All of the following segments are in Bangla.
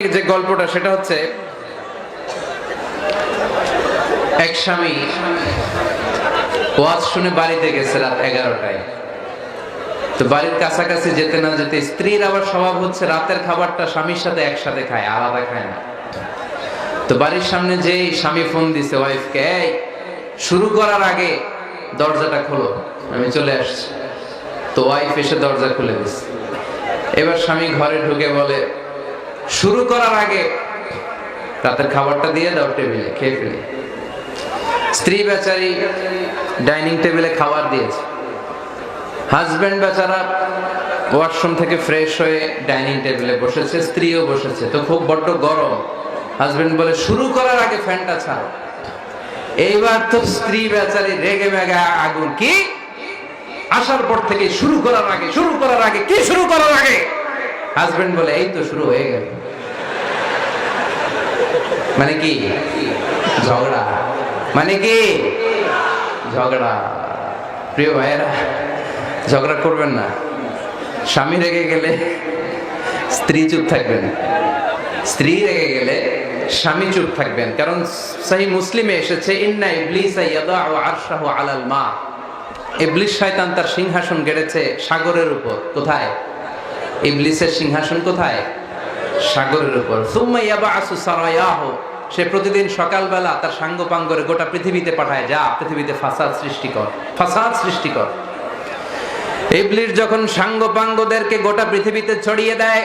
যে গল্পটা, সেটা হচ্ছে এক স্বামী ওয়াজ শুনে বাড়িতে গেছে রাত এগারোটায়। তো বাড়ির কাছাকাছি যেতে না যেতে স্ত্রীর আবার স্বভাব হচ্ছে রাতের খাবারটা স্বামীর সাথে একসাথে খায়, আলাদা খায় না। তো বাড়ির সামনে যে স্বামী ফোন দিছে, ওয়াইফকে, এই, শুরু করার আগে দরজাটা খোলো, আমি চলে আসছি। তো ওয়াইফ এসে দরজা খুলে দিছে। এবার স্বামী ঘরে ঢুকে বলে শুরু করার আগে রাতের খাবারটা দিয়ে দাও টেবিলে, খেয়ে ফেলে। স্ত্রী বেচারি ডাইনিং টেবিলে খাবার দিয়েছে। হাজব্যান্ড বেচারা ওয়াশরুম থেকে ফ্রেশ হয়ে ডাইনিং টেবিলে বসেছে, স্ত্রীও বসেছে। তো খুব বড্ড গরম। হাজব্যান্ড বলে, শুরু করার আগে ফ্যানটা ছাড়ো। এইবার তো স্ত্রী বেচারি রেগে মেগে আগুন। কি? আসার পর থেকে শুরু করার আগে, শুরু করার আগে, কি শুরু করার আগে? হাজবেন্ড বলে, এই তো শুরু হয়ে গেল। মানে কি? ঝগড়া। মানে কি? ঝগড়া। প্রিয় ভাইয়েরা, ঝগড়া করবেন না। স্বামী রেগে গেলে স্ত্রী চুপ থাকবেন। স্ত্রী রেগে গেলে স্বামী চুপ থাকবেন। কারণ সেই মুসলিমে এসেছে, ইন্না ইবলিস আলাল মা। ইবলিস শয়তান তার সিংহাসন গেড়েছে সাগরের উপর। কোথায়? ইবলিসের সিংহাসন কোথায়? সাগরের উপর। সে প্রতিদিন সকালবেলা তার সাঙ্গ পাঙ্গরে গোটা পৃথিবীতে পাঠায়। যা পৃথিবীতে ফাসাদ সৃষ্টি কর। ফাসাদ সৃষ্টি কর। ইবলির যখন সাঙ্গ পাঙ্গদেরকে গোটা পৃথিবীতে ছড়িয়ে দেয়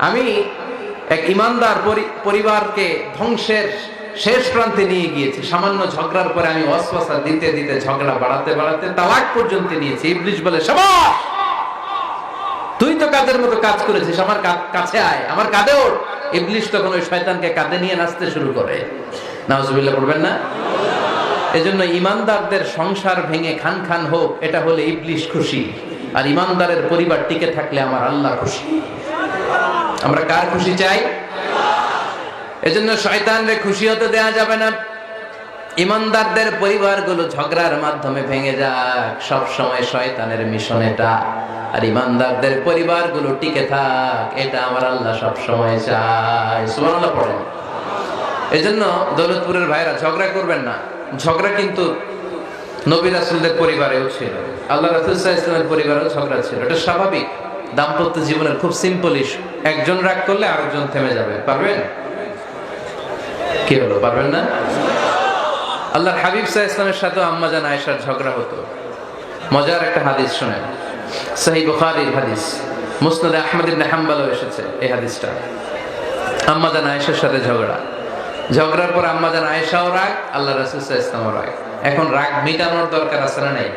আমি এক ইমানদার পরি- পরিবারকে ধ্বংসের শেষ প্রান্তে নিয়ে গিয়েছি। সামান্য ঝগড়ার পরে আমি অশ্বাসা দিতে দিতে ঝগড়া বাড়াতে বাড়াতে তালাক পর্যন্ত নিয়েছি। ইবলিশ বলে, সবাস! তুই তো কাজের মতো কাজ করেছিস? আমার কাছে আয়। আমার কাঁধে ওঠ। ইবলিশ তখন ওই শয়তানকে কাঁধে নিয়ে নাচতে শুরু করে। নাউজুবিল্লাহ, পড়বেন না? এজন্য ইমানদারদের সংসার ভেঙে খান খান হোক, এটা হলে ইবলিশ খুশি। আর ইমানদারের পরিবার টিকে থাকলে আমার আল্লাহ খুশি। আমরা কার খুশি চাই? এজন্য শয়তানরে খুশি হতে দেয়া যাবে না। ইমানদারদের পরিবারগুলো ঝগড়ার মাধ্যমে ভেঙে যাক। সব সময় শয়তানের মিশন এটা। আর ইমানদারদের পরিবারগুলো টিকে থাক, এটা আমার আল্লাহ সব সময় চায়। সুবহানাল্লাহ পড়েন। এজন্য দৌলতপুরের ভাইরা ঝগড়া করবেন না। ঝগড়া কিন্তু নবী রাসুলদের পরিবারেও ছিল। আল্লাহ রাসুল ইসলামের পরিবারেও ঝগড়া ছিল। এটা স্বাভাবিক। দাম্পত্য জীবনের খুব সিম্পল ইস্যু একজন রাগ করলে আরেকজন থেমে যাবে। পারবেন? কি হলো? পারবেন না? আল্লাহর হাবিব সাহা ইসলামের সাথে আম্মাজান আয়েশার ঝগড়া হতো। মজার একটা হাদিস শোনেন। সহি বুখারীর হাদিস। মুসনাদে আহমদ ইবনে হাম্বালও এসেছে এই হাদিসটা। আম্মাজান আয়েশার সাথে ঝগড়া। ঝগড়ার পর আম্মাজান আয়েশাও রাগ আল্লাহ রাসূল সাল্লাল্লাহু আলাইহি রাগ। এখন রাগ মিটানোর দরকার আছে না নাই?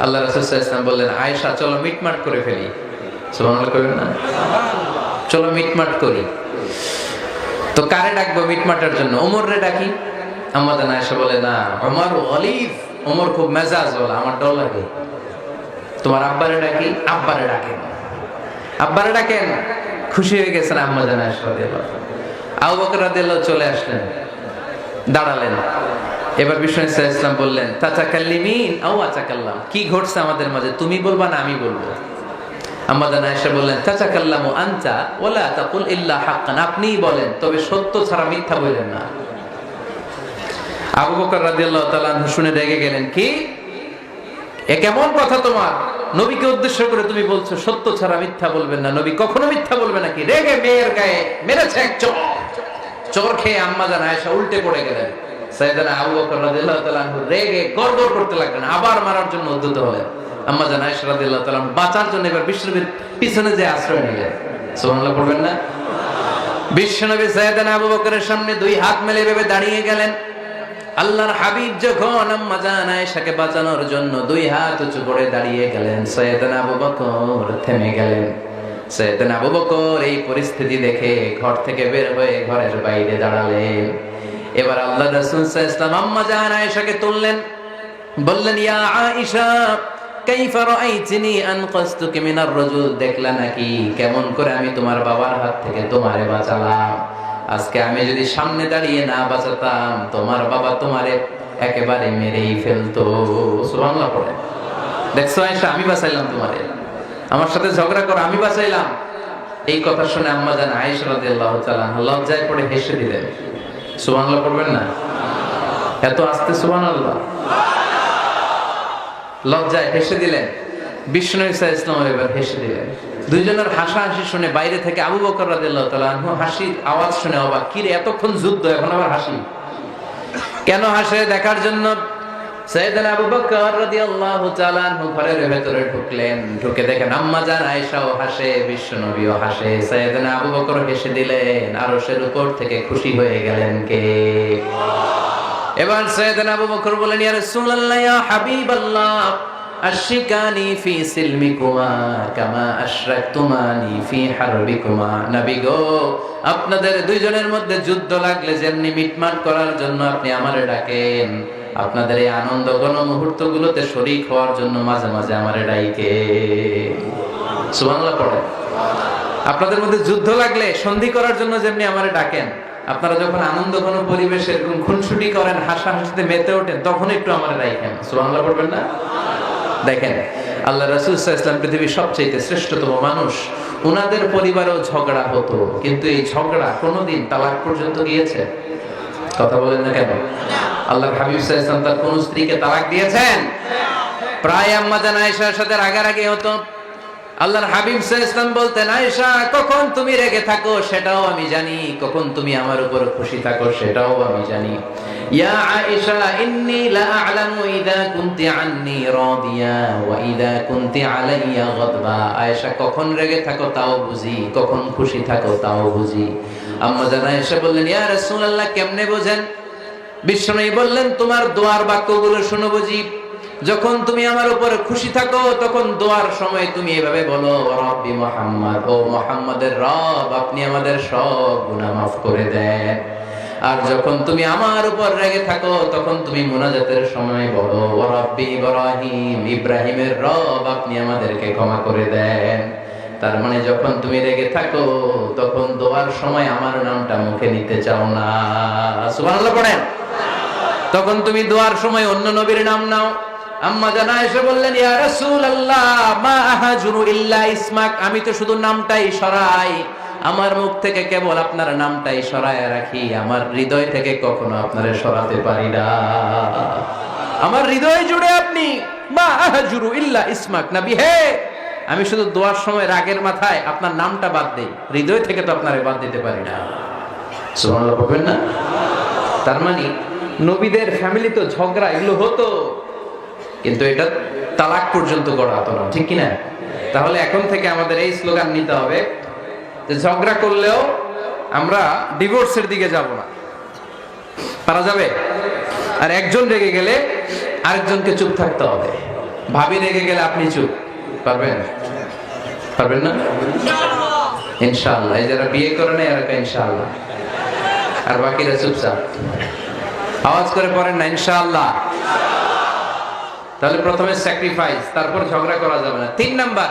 আল্লাহ রাসূল সাল্লাল্লাহু ইসলাম বললেন, আয়েশা, চলো মিটমাট করে ফেলি। সুবহানাল্লাহ করবেন না? চলো মিটমাট করি। তো কারে ডাকবো মিটমাটার জন্য? ওমর রে ডাকি আমাদের এসে বলে, না, ওমর অলিফ ওমর খুব মেজাজ বলা, আমার ডর লাগে। তোমার আব্বারে ডাকি, আব্বারে ডাকেন। আব্বারে ডাকেন, খুশি হয়ে গেছেন আম্মা জানা আবু বকর রাদিয়াল্লাহু চলে আসলেন। দাঁড়ালেন। এবার বিষ্ণু ইসা ইসলাম বললেন তাচা কাল্লিমিন আও আচা কাল্লাম কি ঘটছে আমাদের মাঝে? তুমি বলবা না, আমি বলব। আমাদের আয়েশা বললেন চাচা কাল্লামু আনচা ওলা তাকুল ইল্লা হাক্কান। আপনিই বলেন, তবে সত্য ছাড়া মিথ্যা না। আবু বকর রাদিয়াল্লাহু তাআলা শুনে রেগে গেলেন, কি? এ কেমন কথা তোমার? নবীকে উদ্দেশ্য করে তুমি বলছো, সত্য ছাড়া মিথ্যা বলবেন না। নবী কখনো মিথ্যা বলবে নাকি রেগে মেয়ের গায়ে মেরেছে এক চোর। খেয়ে আম্মা জান আয়েশা উল্টে পড়ে গেলেন। সাইয়েদানা আবু বকর রাদিয়াল্লাহু তাআলা রেগে গড়গড় করতে লাগলেন, আবার মারার জন্য উদ্যত হলেন। আম্মা জান আনহু, বাঁচার জন্য এবার বিশ্বনবীর পিছনে যে আশ্রয় নিলেন। না? বিশ্বনবী আবু বকরের সামনে দুই হাত মেলে ভেবে দাঁড়িয়ে গেলেন। আল্লাহর হাবিব যখন আম্মা জান আয়েশাকে বাঁচানোর জন্য দুই হাত উঁচু করে দাঁড়িয়ে গেলেন, সৈয়দনা আবু বকর থেমে গেলেন। সৈয়দনা আবু বকর এই পরিস্থিতি দেখে ঘর থেকে বের হয়ে ঘরের বাইরে দাঁড়ালেন। এবার আল্লাহ রাসূল সাল্লাল্লাহু আলাইহি ওয়াসাল্লাম আম্মা জান আয়েশাকে তুললেন। বললেন, ইয়া আয়েশা কাইফা রাআইতিনি আনকাসতুকি মিনার রাজুল, দেখলা নাকি কেমন করে আমি তোমার বাবার হাত থেকে তোমারে বাঁচালাম। আজকে আমি যদি সামনে দাঁড়িয়ে না বাঁচাতাম, তোমার বাবা তোমারে একেবারে মেরেই ফেলতো। সুবহানাল্লাহ পড়ে। দেখছ, আয়েশা, আমি বাঁচাইলাম তোমারে। আমার সাথে ঝগড়া করো, আমি বাঁচাইলাম। এই কথা শুনে আম্মা জান আয়েশা রাদিয়াল্লাহু তাআলা লজ্জায় পড়ে হেসে দিলেন। সুবহানাল্লাহ পড়বেন না? এত আস্তে সুবহানাল্লাহ। লজ্জায় হেসে দিলেন। বিষ্ণু ইসা ইসলাম এবার হেসে দিলেন। দুইজনের হাসা হাসি শুনে বাইরে থেকে আবু বকর আনহু হাসির আওয়াজ শুনে অবাক। কি এতক্ষণ যুদ্ধ, এখন আবার হাসি? কেন হাসে দেখার জন্য? সাইয়েদনা আবু ভেতরে ঢুকলেন। ঢুকে দেখেন আম্মা জান হাসে বিশ্বনবীও হাসে। আবু বকর হেসে দিলেন, আরশের উপর থেকে খুশি হয়ে গেলেন কে? এবার সৈয়দনা আবু বকর বলেন, ইয়া রাসূলুল্লাহ, ইয়া হাবিবাল্লাহ আশিকানি ফি সিলমিকুমা কামা আশরাকতুমানি ফি হারবিকুমা। নবী গো, আপনাদের দুইজনের মধ্যে যুদ্ধ লাগলে যেমনি মিটমাট করার জন্য আপনি আমারে ডাকেন। আপনাদের এই আনন্দ ঘন মুহূর্তগুলোতে শরীক হওয়ার জন্য মাঝে মাঝে আমারে ডাইকে সুবহানাল্লাহ পড়ে আপনাদের মধ্যে যুদ্ধ লাগলে সন্ধি করার জন্য যেমনি আমারে ডাকেন। আপনারা যখন আনন্দ কোন পরিবেশে এরকম খুনসুটি করেন হাসা হাসিতে মেতে ওঠেন, তখন একটু আমার রাইখেন সুবহানাল্লাহ পড়বেন না? দেখেন, আল্লাহ রাসূল ওয়াসাল্লাম পৃথিবীর সবচেয়ে শ্রেষ্ঠতম মানুষ। উনাদের পরিবারেও ঝগড়া হতো, কিন্তু এই ঝগড়া কোনোদিন তালাক পর্যন্ত গিয়েছে? কথা বলেন না কেন? আল্লাহর হাবিব ওয়াসাল্লাম তার কোন স্ত্রীকে তালাক দিয়েছেন? প্রায় আম্মা জান সাথে রাগারাগি হতো। আল্লাহর হাবিব ইসলাম বলতেন, আয়েশা, কখন তুমি রেগে থাকো সেটাও আমি জানি। কখন তুমি আমার উপর খুশি থাকো সেটাও আমি জানি। ইয়া আয়েশা, ইন্নী লা আ'লামু ইদা কুনতি আন্নি রাদিয়া ওয়া ইদা কুনতি আলাইয়া গাদবা। আয়েশা, কখন রেগে থাকো তাও বুঝি, কখন খুশি থাকো তাও বুঝি। আম্মা জান আয়েশা বললেন, ইয়া রাসূলুল্লাহ, কেমনে বোঝেন? বিশ্বনবী বললেন, তোমার দোয়ার বাক্যগুলো শুনো বুঝি। যখন তুমি আমার উপর খুশি থাকো, তখন দোয়ার সময় তুমি এভাবে বলো, রব্বি মোহাম্মদ, ও মোহাম্মদের রব, আপনি আমাদের সব গুনাহ মাফ করে দেন। আর যখন তুমি আমার উপর রেগে থাকো, তখন তুমি মুনাজাতের সময় বলো, রব্বি ইব্রাহিম, ইব্রাহিমের রব, আপনি আমাদেরকে ক্ষমা করে দেন। তার মানে যখন তুমি রেগে থাকো, তখন দোয়ার সময় আমার নামটা মুখে নিতে চাও না। সুবহানাল্লাহ পড়েন। তখন তুমি দোয়ার সময় অন্য নবীর নাম নাও। আম্মা জানা এসে বললেন, ইয়া রাসূলুল্লাহ, মা আহাজুরু ইল্লা ইসমাক। আমি তো শুধু নামটাই সরাই। আমার মুখ থেকে কেবল আপনার নামটাই সরায় রাখি। আমার হৃদয় থেকে কখনো আপনারে সরাতে পারি না। আমার হৃদয় জুড়ে আপনি, মা আহাজুরু ইল্লা ইসমাক। নবী, হে! আমি শুধু দোয়ার সময় রাগের মাথায় আপনার নামটা বাদ দেই। হৃদয় থেকে তো আপনারে বাদ দিতে পারি না। সুবহানাল্লাহ বলবেন না? তার মানে নবীদের ফ্যামিলি তো ঝগড়া, এগুলো হতো। কিন্তু এটা তালাক পর্যন্ত গড়া হতো না, ঠিক কিনা? তাহলে এখন থেকে আমাদের এই স্লোগান নিতে হবে যে ঝগড়া করলেও আমরা ডিভোর্সের দিকে যাব না। পারা যাবে? আর একজন রেগে গেলে আরেকজনকে চুপ থাকতে হবে। ভাবি রেগে গেলে আপনি চুপ, পারবেন? পারবেন না? ইনশাআল্লাহ, এই যারা বিয়ে করে না এরা ইনশাআল্লাহ। আর বাকিরা চুপচাপ। আওয়াজ করে পড়েন না, ইনশাআল্লাহ। তাহলে প্রথমে স্যাক্রিফাইস তারপর ঝগড়া করা যাবে না। তিন নাম্বার,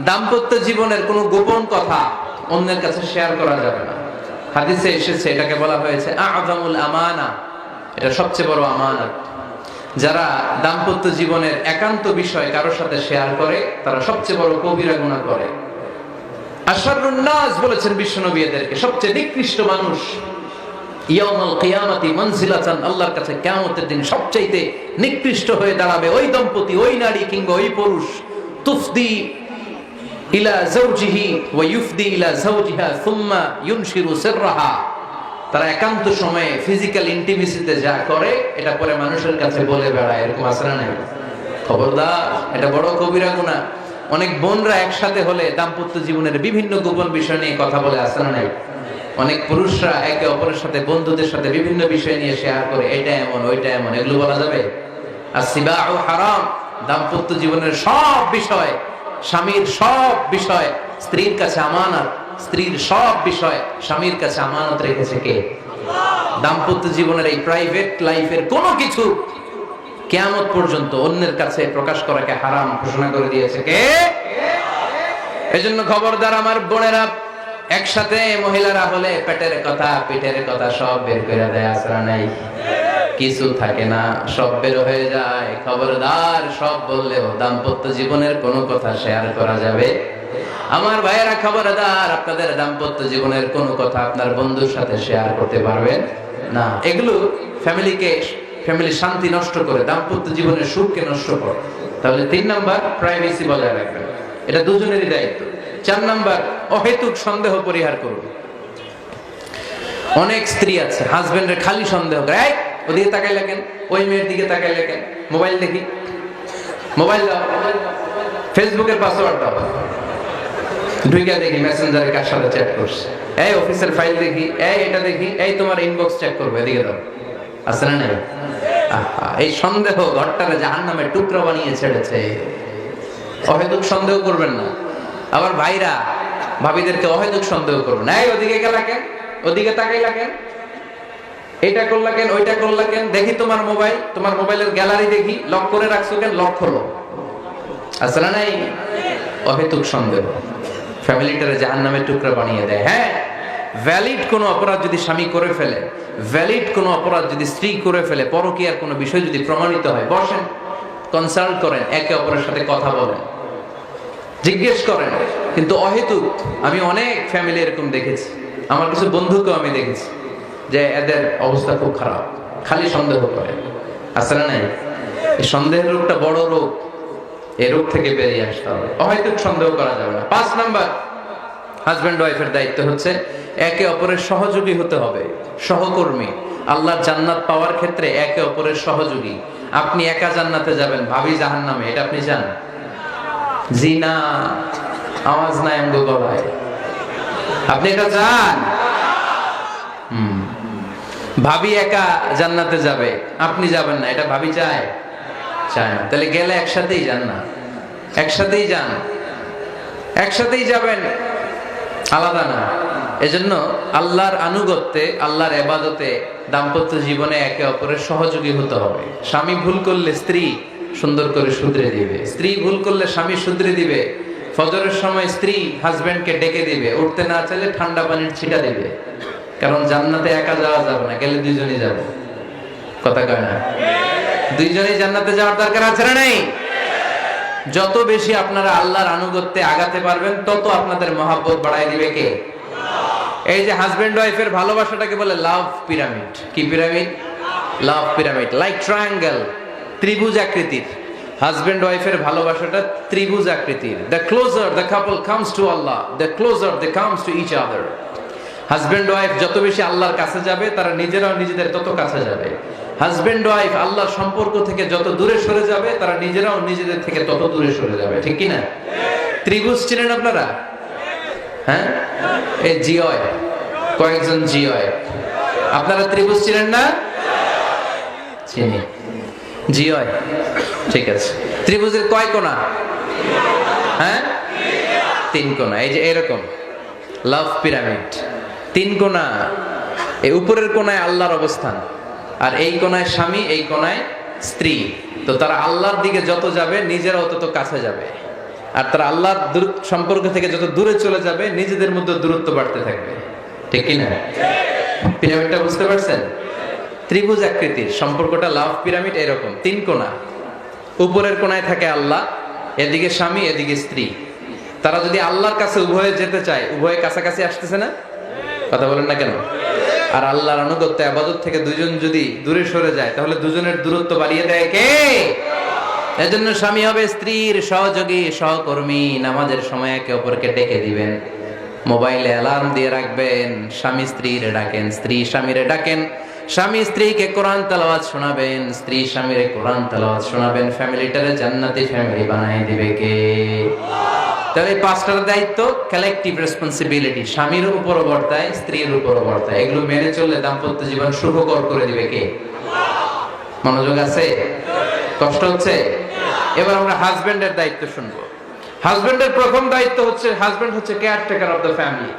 দাম্পত্য জীবনের কোনো গোপন কথা অন্যের কাছে শেয়ার করা যাবে না। হাদিসে এসেছে, এটাকে বলা হয়েছে আযামুল আমানা। এটা সবচেয়ে বড় আমানত। যারা দাম্পত্য জীবনের একান্ত বিষয় কারোর সাথে শেয়ার করে, তারা সবচেয়ে বড় কবিরা গুনাহ করে। আশারুন নাস বলেছেন বিশ্বনবী এদেরকে, সবচেয়ে নিকৃষ্ট মানুষ। আল্লাহর কাছে দিন সবচাইতে নিকৃষ্ট হয়ে দাঁড়াবে ওই দম্পতি, ওই নারী কিংবা ওই পুরুষ। তুফদি ইলা ওয়া ইউফদি ইলা সুম্মা ইউনশিরু সিররাহা। তারা একান্ত সময়ে ফিজিক্যাল ইন্টিমেসিতে যা করে, এটা পরে মানুষের কাছে বলে বেড়ায়, এরকম আসরা নাই? খবরদার, এটা বড় কবিরা গুণা অনেক বোনরা একসাথে হলে দাম্পত্য জীবনের বিভিন্ন গোপন বিষয় নিয়ে কথা বলে আসরা নাই? অনেক পুরুষরা একে অপরের সাথে, বন্ধুদের সাথে বিভিন্ন বিষয় নিয়ে শেয়ার করে এটা এমন, ওইটা এমন, এগুলো বলা যাবে? আর সিবা ও হারাম, দাম্পত্য জীবনের সব বিষয়, স্বামীর সব বিষয়, স্ত্রীর কাছে আমানত, স্ত্রীর সব বিষয়, স্বামীর কাছে আমানত রেখেছে কে? দাম্পত্য জীবনের এই প্রাইভেট লাইফের কোনো কিছু কেয়ামত পর্যন্ত অন্যের কাছে প্রকাশ করাকে হারাম ঘোষণা করে দিয়েছে কে? এজন্য খবরদার আমার বোনেরা একসাথে মহিলারা হলে পেটের কথা, পিঠের কথা সব বের করে দেয় আসরা নাই। কিছু থাকে না, সব বের হয়ে যায়। খবরদার সব বললেও দাম্পত্য জীবনের কোনো কথা শেয়ার করা যাবে। আমার ভাইয়েরা খবরদার, আপনাদের দাম্পত্য জীবনের কোনো কথা আপনার বন্ধুর সাথে শেয়ার করতে পারবেন? না। এগুলো ফ্যামিলিকে ফ্যামিলি শান্তি নষ্ট করে, দাম্পত্য জীবনের সুখকে নষ্ট করে। তাহলে তিন নাম্বার প্রাইভেসি বজায় রাখবেন। এটা দুজনেরই দায়িত্ব। চার নাম্বার অহেতুক সন্দেহ পরিহার করুন। অনেক স্ত্রী আছে হাজবেন্ডের খালি সন্দেহ করে "এই, ওদিকে তাকাই লাগেন ওই মেয়ের দিকে তাকাই লাগেন মোবাইল দেখি। মোবাইল দাও ফেসবুকের পাসওয়ার্ড দাও। ঢুইকা দেখি মেসেঞ্জারে কার সাথে চ্যাট করছে। এই অফিসের ফাইল দেখি। এই এটা দেখি। এই তোমার ইনবক্স চেক করব এদিকে দাও। আছে না নাই? এই সন্দেহ ঘরটারে জাহান নামে টুকরো বানিয়ে ছেড়েছে। অহেতুক সন্দেহ করবেন না। আবার ভাইরা ভাবিদেরকে অহেতুক সন্দেহ করবেন। এই, ওদিকে গেলা কেন? ওদিকে তাকাইলা কেন? এটা করলা কেন? ওইটা করলা কেন? দেখি তোমার মোবাইল। তোমার মোবাইলের গ্যালারি দেখি। লক করে রাখছো কেন? লক খোলো আসলে নাই? অহেতুক সন্দেহ। ফ্যামিলিটারে জাহান নামে টুকরা বানিয়ে দেয়। হ্যাঁ ভ্যালিড কোনো অপরাধ যদি স্বামী করে ফেলে ভ্যালিড কোনো অপরাধ যদি স্ত্রী করে ফেলে, পরকীয়ার কোনো বিষয় যদি প্রমাণিত হয়, বসেন কনসাল্ট করেন, একে অপরের সাথে কথা বলেন। জিজ্ঞেস করেন, কিন্তু অহেতুক, আমি অনেক ফ্যামিলি এরকম দেখেছি। আমার কিছু বন্ধুকেও আমি দেখেছি যে এদের অবস্থা খুব খারাপ, খালি সন্দেহ করে। আসলে নাই? এই সন্দেহের রোগটা বড় রোগ। এই রোগ থেকে বেরিয়ে আসতে হবে। অহেতুক সন্দেহ করা যাবে না। পাঁচ নাম্বার হাজব্যান্ড ওয়াইফের দায়িত্ব হচ্ছে একে অপরের সহযোগী হতে হবে, সহকর্মী। আল্লাহর জান্নাত পাওয়ার ক্ষেত্রে একে অপরের সহযোগী। আপনি একা জান্নাতে যাবেন, ভাবি জাহান নামে এটা আপনি জান, আওয়াজ নাই অঙ্গ গলায়। আপনি এটা হুম। ভাবি একা জান্নাতে যাবে। আপনি যাবেন না, এটা ভাবি চায়। চায় না। তাহলে গেলে একসাথেই যান না। একসাথেই যান। একসাথেই যাবেন। আলাদা না। এজন্য আল্লাহর আনুগত্যে, আল্লাহর এবাদতে দাম্পত্য জীবনে একে অপরের সহযোগী হতে হবে। স্বামী ভুল করলে স্ত্রী সুন্দর করে শুধরে দিবে। স্ত্রী ভুল করলে স্বামী শুধরে দিবে। ফজরের সময় স্ত্রী হাজবেন্ডকে ডেকে দিবে। উঠতে না চাইলে ঠান্ডা পানির ছিটা দিবে। কারণ জান্নাতে একা যাওয়া যাবে না, গেলে দুইজনই যাব। কথা কয় না? দুইজনই জান্নাতে যাওয়ার দরকার আছে না নেই? যত বেশি আপনারা আল্লাহর আনুগত্যে আগাতে পারবেন, তত আপনাদের মহাব্বত বাড়ায় দিবে কে? এই যে হাজবেন্ড ওয়াইফের ভালোবাসাটাকে বলে লাভ পিরামিড কি pyramid love pyramid like triangle ত্রিভুজ আকৃতির। হাজব্যান্ড ওয়াইফের ভালোবাসাটা ত্রিভুজ আকৃতির। The closer the couple comes to Allah the closer the comes to each other husband wife যত বেশি আল্লাহর কাছে যাবে, তারা নিজেরাও নিজেদের তত কাছে যাবে। হাজবেন্ড ওয়াইফ আল্লাহর সম্পর্ক থেকে যত দূরে সরে যাবে, তারা নিজেরাও নিজেদের থেকে তত দূরে সরে যাবে। ঠিক কি না ত্রিভুজ চিনেন আপনারা? হ্যাঁ? এই জিওয়। কয়েকজন জিওয়। আপনারা ত্রিভুজ চিনেন না? চিনি। জিওয় ঠিক আছে। ত্রিভুজের কয় কোণা? হ্যাঁ? তিন কোণা। এই যে এরকম। লাভ পিরামিড তিন কোণা। এই উপরের কোণায় আল্লাহর অবস্থান। আর এই কোণায় স্বামী, এই কোণায় স্ত্রী। তো তারা আল্লাহর দিকে যত যাবে, নিজেরাও তত কাছে যাবে। আর তারা আল্লাহর সম্পর্ক থেকে যত দূরে চলে যাবে, নিজেদের মধ্যে দূরত্ব বাড়তে থাকবে। ঠিক কি না পিরামিডটা বুঝতে পারছেন? ত্রিভুজ আকৃতির, সম্পর্কটা লাভ পিরামিড এরকম, তিন কোণা। উপরের কোণায় থাকে আল্লাহ, এদিকে স্বামী, এদিকে স্ত্রী। তারা যদি আল্লাহর কাছে উভয়ে যেতে চায়, উভয়ে কাছাকাছি আসতেছে না? কথা বলেন না কেন? আর আল্লাহর আনুগত্য, আবাদত থেকে দুজন যদি দূরে সরে যায়, তাহলে দুজনের দূরত্ব বাড়িয়ে দেয় কে? এজন্য স্বামী হবে স্ত্রীর সহযোগী, সহকর্মী, নামাজের সময় একে অপরকে ডেকে দিবেন। মোবাইলে অ্যালার্ম দিয়ে রাখবেন। স্বামী স্ত্রীরে ডাকেন, স্ত্রী স্বামীরে ডাকেন। স্বামী স্ত্রীকে কোরআন তালাওয়াত শোনাবেন, স্ত্রী স্বামীরে কোরআন তালাওয়াত শোনাবেন। ফ্যামিলিটারে জান্নাতি ফ্যামিলি বানাই দিবে কে? তাহলে পাঁচটার দায়িত্ব কালেকটিভ রেসপন্সিবিলিটি স্বামীর উপরও বর্তায় স্ত্রীর উপরও বর্তায় এগুলো মেনে চললে দাম্পত্য জীবন সুখকর করে দিবে কে? মনোযোগ আছে? কষ্ট হচ্ছে? এবার আমরা হাজবেন্ডের দায়িত্ব শুনব। হাজবেন্ডের প্রথম দায়িত্ব হচ্ছে হাজবেন্ড হচ্ছে কেয়ারটেকার অফ দ্য ফ্যামিলি